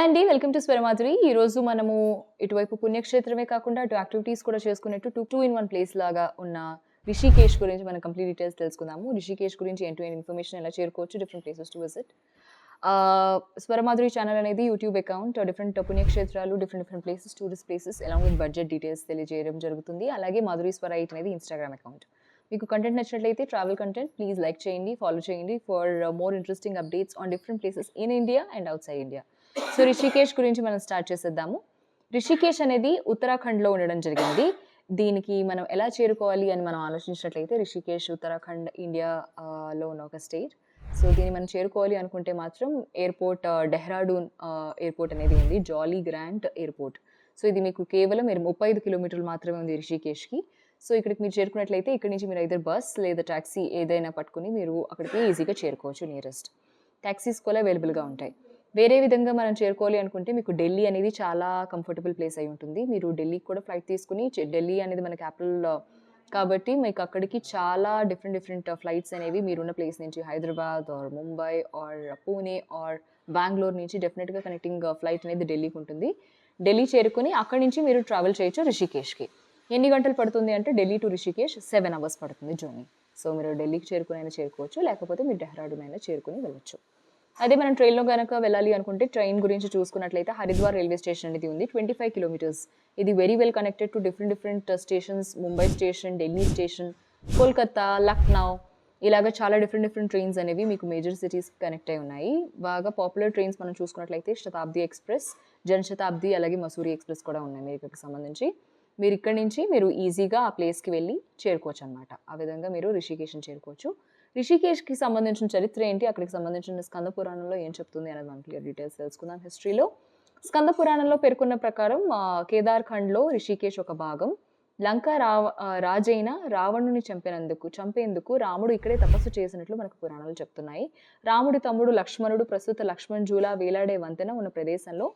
Hi అండి welcome to Swaramadhuri. ఈ రోజు మనము ఇటువైపు పుణ్యక్షేత్రమే కాకుండా అటు యాక్టివిటీస్ కూడా చేసుకునేట్టు two two in one place లాగా ఉన్న రిషికేష్ గురించి మనం కంప్లీట్ డీటెయిల్స్ తెలుసుకుందాము. రిషికేష్ గురించి ఎంటూ ఇన్ఫర్మేషన్ ఎలా చేరుకోవచ్చు different places to visit Swaramadhuri channel అనేది యూట్యూబ్ అకౌంట్ డిఫరెంట్ పుణ్యక్షేత్రాలు different different places tourist places along with budget details తెలియజేయడం జరుగుతుంది. అలాగే మాధురి స్వర ఎయిట్ అనేది ఇన్స్టాగ్రామ్ అకౌంట్ మీకు కంటెంట్ నచ్చినట్లయితే ట్రావెల్ కంటెంట్ ప్లీజ్ లైక్ చేయండి ఫాలో చేయండి for more interesting updates on different places in India and outside India so Rishikesh గురించి మనం స్టార్ట్ చేసేద్దాము. రిషికేష్ అనేది ఉత్తరాఖండ్లో ఉండడం జరిగింది. దీనికి మనం ఎలా చేరుకోవాలి అని మనం ఆలోచించినట్లయితే రిషికేష్ ఉత్తరాఖండ్ ఇండియా లో ఉన్న ఒక స్టేట్. సో దీన్ని మనం చేరుకోవాలి అనుకుంటే మాత్రం ఎయిర్పోర్ట్ డెహ్రాడూన్ ఎయిర్పోర్ట్ అనేది ఉంది. జాలీ గ్రాంట్ ఎయిర్పోర్ట్. సో ఇది మీకు కేవలం మీరు ముప్పై ఐదు కిలోమీటర్లు మాత్రమే ఉంది రిషికేష్కి. సో ఇక్కడికి మీరు చేరుకున్నట్లయితే ఇక్కడ నుంచి మీరు ఐదర్ బస్ లేదా ట్యాక్సీ ఏదైనా పట్టుకుని మీరు అక్కడికి ఈజీగా చేరుకోవచ్చు నియరెస్ట్ ట్యాక్సీస్ కూడా అవైలబుల్గా ఉంటాయి. వేరే విధంగా మనం చేరుకోవాలి అనుకుంటే మీకు ఢిల్లీ అనేది చాలా కంఫర్టబుల్ ప్లేస్ అయి ఉంటుంది. మీరు ఢిల్లీకి కూడా ఫ్లైట్ తీసుకుని ఢిల్లీ అనేది మన క్యాపిటల్ uh, కాబట్టి మీకు అక్కడికి చాలా డిఫరెంట్ డిఫరెంట్ ఫ్లైట్స్ అనేవి మీరున్న ప్లేస్ నుంచి Hyderabad or Mumbai or Pune or Bengaluru నుంచి డెఫినెట్గా కనెక్టింగ్ ఫ్లైట్ అనేది ఢిల్లీకి ఉంటుంది. ఢిల్లీ చేరుకుని అక్కడి నుంచి మీరు ట్రావెల్ చేయొచ్చు రిషికేష్కి. ఎన్ని గంటలు పడుతుంది అంటే Delhi to Rishikesh seven hours పడుతుంది జర్నీ సో మీరు ఢిల్లీకి చేరుకుని అయినా చేరుకోవచ్చు లేకపోతే మీరు డెహ్రాడూన్ అయినా చేరుకుని వెళ్ళొచ్చు. అదే మనం ట్రైన్లో కనుక వెళ్ళాలి అనుకుంటే ట్రైన్ గురించి చూసుకున్నట్లయితే హరిద్వార్ రైల్వే స్టేషన్ అనేది ఉంది. ట్వంటీ ఫైవ్ కిలోమీటర్స్ ఇది very well connected to different different stations Mumbai station Delhi station Kolkata Lucknow ఇలాగ చాలా డిఫరెంట్ డిఫరెంట్ ట్రైన్స్ అనేవి మీకు మేజర్ సిటీస్కి కనెక్ట్ అయి ఉన్నాయి. బాగా పాపులర్ ట్రైన్స్ మనం చూసుకున్నట్లయితే శతాబ్ది ఎక్స్ప్రెస్ జన్ శతాబ్ది అలాగే మసూరి ఎక్స్ప్రెస్ కూడా ఉన్నాయి అమెరికాకి ఇక్కడికి సంబంధించి. మీరు ఇక్కడి నుంచి మీరు ఈజీగా ఆ ప్లేస్కి వెళ్ళి చేరుకోవచ్చు అనమాట ఆ విధంగా మీరు రిషికేషన్ చేరుకోవచ్చు. రిషికేష్కి సంబంధించిన చరిత్ర ఏంటి? అక్కడికి సంబంధించిన స్కంద పురాణంలో ఏం చెప్తుంది అనేది మనం క్లియర్ డీటెయిల్స్ తెలుసుకుందాం హిస్టరీలో. స్కంద పురాణంలో పేర్కొన్న ప్రకారం కేదార్ఖండ్లో రిషికేష్ ఒక భాగం లంక రావ రాజైన రావణుని చంపినందుకు చంపేందుకు రాముడు ఇక్కడే తపస్సు చేసినట్లు మనకు పురాణాలు చెప్తున్నాయి. రాముడి తమ్ముడు లక్ష్మణుడు ప్రస్తుత లక్ష్మణ్ జూలా వేలాడే వంతెన ఉన్న ప్రదేశంలో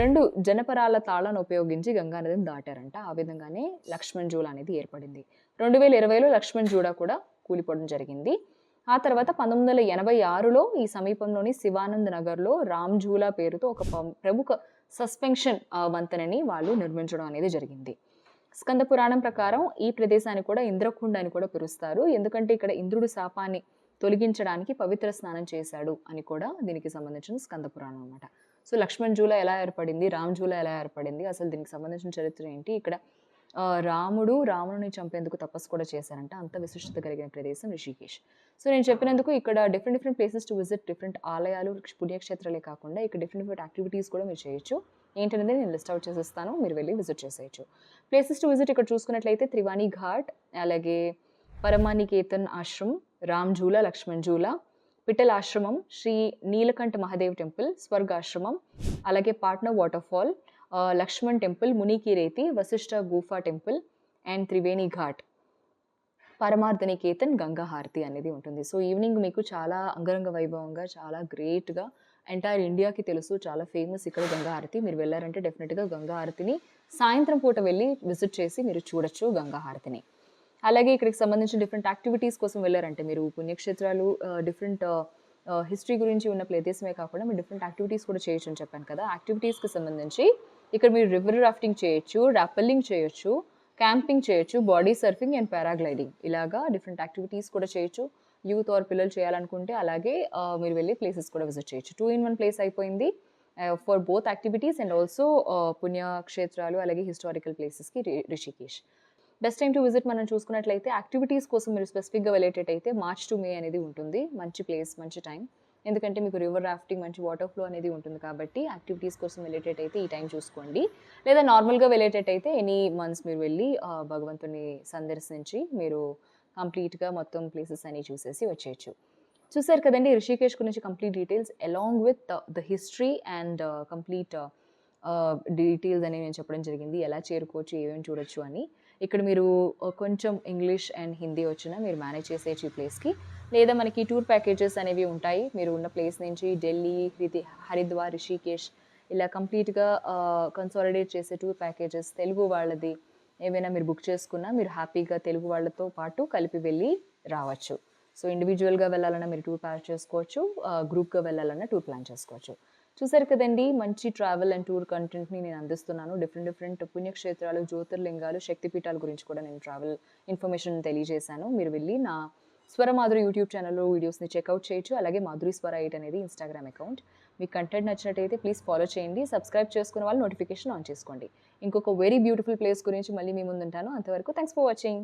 రెండు జనపరాల తాళను ఉపయోగించి గంగా నదిని దాటారంట. ఆ విధంగానే లక్ష్మణ్ జూలా అనేది ఏర్పడింది. రెండు వేల ఇరవైలో లక్ష్మణ్ జూడా కూడా కూలిపోవడం జరిగింది. ఆ తర్వాత పంతొమ్మిది వందల ఎనభై ఆరులో ఈ సమీపంలోని శివానంద్ నగర్లో రామ్ జూలా పేరుతో ఒక ప్రముఖ సస్పెన్షన్ వంతెనని వాళ్ళు నిర్మించడం అనేది జరిగింది. స్కంద పురాణం ప్రకారం ఈ ప్రదేశాన్ని కూడా ఇంద్రకుండ అని కూడా పిలుస్తారు. ఎందుకంటే ఇక్కడ ఇంద్రుడి శాపాన్ని తొలగించడానికి పవిత్ర స్నానం చేశాడు అని కూడా దీనికి సంబంధించిన స్కంద పురాణం అనమాట సో లక్ష్మణ్ జూల ఎలా ఏర్పడింది? రామ్ జూల ఎలా ఏర్పడింది? అసలు దీనికి సంబంధించిన చరిత్ర ఏంటి? ఇక్కడ రాముడు రావణుని చంపేందుకు తపస్సు కూడా చేశారంట. అంత విశిష్టత కలిగిన ప్రదేశం రిషికేష్ సో నేను చెప్పినందుకు ఇక్కడ different different places to visit different ఆలయాలు పుణ్యక్షేత్రాలే కాకుండా ఇక్కడ డిఫరెంట్ డిఫరెంట్ యాక్టివిటీస్ కూడా మీరు చేయొచ్చు. ఏంటనేది నేను లిస్ట్ అవుట్ చేసేస్తాను. మీరు వెళ్ళి విజిట్ చేసేయచ్చు. ప్లేసెస్ టు విజిట్ ఇక్కడ చూసుకున్నట్లయితే త్రివాణి ఘాట్ అలాగే పరమానికేతన్ ఆశ్రమం రామ్ జూలా లక్ష్మణ్ జూలా పిట్టల్ ఆశ్రమం శ్రీ నీలకంఠ మహాదేవ్ టెంపుల్ స్వర్గ ఆశ్రమం అలాగే Patna waterfall Lakshman temple Munikireti Vashishtha Gufa temple and Triveni Ghat. Parmarth Niketan Ganga Aarti అనేది ఉంటుంది. సో ఈవినింగ్ మీకు చాలా అంగరంగ వైభవంగా చాలా గ్రేట్గా ఎంటైర్ ఇండియాకి తెలుసు చాలా ఫేమస్ ఇక్కడ గంగా హారతి. మీరు వెళ్ళారంటే డెఫినెట్గా గంగా హారతిని సాయంత్రం పూట వెళ్ళి విజిట్ చేసి మీరు చూడొచ్చు గంగా హారతిని. అలాగే ఇక్కడికి సంబంధించిన డిఫరెంట్ యాక్టివిటీస్ కోసం వెళ్ళారంటే మీరు పుణ్యక్షేత్రాలు డిఫరెంట్ హిస్టరీ గురించి ఉన్న ప్రదేశమే కాకుండా మీరు డిఫరెంట్ యాక్టివిటీస్ కూడా చేయొచ్చు అని చెప్పాను కదా. యాక్టివిటీస్కి సంబంధించి ఇక్కడ మీరు రివర్ రాఫ్టింగ్ చేయొచ్చు రాపెల్లింగ్ చేయొచ్చు క్యాంపింగ్ చేయొచ్చు బాడీ సర్ఫింగ్ అండ్ పారాగ్లైడింగ్ ఇలాగా డిఫరెంట్ యాక్టివిటీస్ కూడా చేయొచ్చు. యూత్ ఆర్ పిల్లలు చేయాలనుకుంటే అలాగే మీరు వెళ్ళి ప్లేసెస్ కూడా విజిట్ చేయొచ్చు. టూ ఇన్ వన్ ప్లేస్ అయిపోయింది. For both activities and also పుణ్యక్షేత్రాలు అలాగే హిస్టారికల్ ప్లేసెస్కి Rishikesh best time to visit మనం చూసుకున్నట్లయితే యాక్టివిటీస్ కోసం మీరు స్పెసిఫిక్గా వెళ్ళేటట్టయితే మార్చ్ టు మే అనేది ఉంటుంది. మంచి ప్లేస్ మంచి టైం ఎందుకంటే మీకు రివర్ రాఫ్టింగ్ మంచి వాటర్ ఫ్లో అనేది ఉంటుంది కాబట్టి యాక్టివిటీస్ కోసం వెళ్ళేటట్టయితే ఈ టైం చూసుకోండి. లేదా నార్మల్గా వెళ్ళేటట్టయితే ఎనీ మంత్స్ మీరు వెళ్ళి భగవంతుని సందర్శించి మీరు కంప్లీట్గా మొత్తం ప్లేసెస్ అన్ని చూసేసి వచ్చేయచ్చు. చూసారు కదండి రిషికేష్ గురించి complete details along with the history and complete details అనేవి నేను చెప్పడం జరిగింది. ఎలా చేరుకోవచ్చు ఏమేమి చూడొచ్చు అని. ఇక్కడ మీరు uh, కొంచెం ఇంగ్లీష్ అండ్ హిందీ వచ్చినా మీరు మేనేజ్ చేసేయచ్చు ఈ ప్లేస్కి లేదా మనకి టూర్ ప్యాకేజెస్ అనేవి ఉంటాయి. మీరు ఉన్న ప్లేస్ నుంచి ఢిల్లీ హృది హరిద్వార్ రిషికేష్ ఇలా కంప్లీట్గా కన్సాలిడేట్ చేసే టూర్ ప్యాకేజెస్ తెలుగు వాళ్ళది. ఏమైనా మీరు బుక్ చేసుకున్నా మీరు హ్యాపీగా తెలుగు వాళ్ళతో పాటు కలిపి వెళ్ళి రావచ్చు. సో ఇండివిజువల్గా వెళ్ళాలన్నా మీరు టూర్ ప్లాన్ చేసుకోవచ్చు. గ్రూప్గా వెళ్ళాలన్నా టూర్ ప్లాన్ చేసుకోవచ్చు. చూసారు కదండి మంచి ట్రావెల్ అండ్ టూర్ కంటెంట్ని నేను అందిస్తున్నాను. డిఫరెంట్ డిఫరెంట్ పుణ్యక్షేత్రాలు జ్యోతిర్లింగాలు శక్తిపీఠాల గురించి కూడా నేను ట్రావెల్ ఇన్ఫర్మేషన్ తెలియజేశాను. మీరు వెళ్ళి నా స్వర మాధురి యూట్యూబ్ ఛానల్లో వీడియోస్ని చెక్అవుట్ చేయొచ్చు. అలాగే మాధురి స్వర ఎయిట్ అనేది ఇన్స్టాగ్రామ్ అకౌంట్ మీకు కంటెంట్ నచ్చినట్టయితే ప్లీజ్ ఫాలో చేయండి. సబ్స్క్రైబ్ చేసుకున్న వాళ్ళు నోటిఫికేషన్ ఆన్ చేసుకోండి. ఇంకొక వెరీ బ్యూటిఫుల్ ప్లేస్ గురించి మళ్ళీ మీ ముందుంటాను. అంతవరకు థ్యాంక్స్ ఫర్ వాచింగ్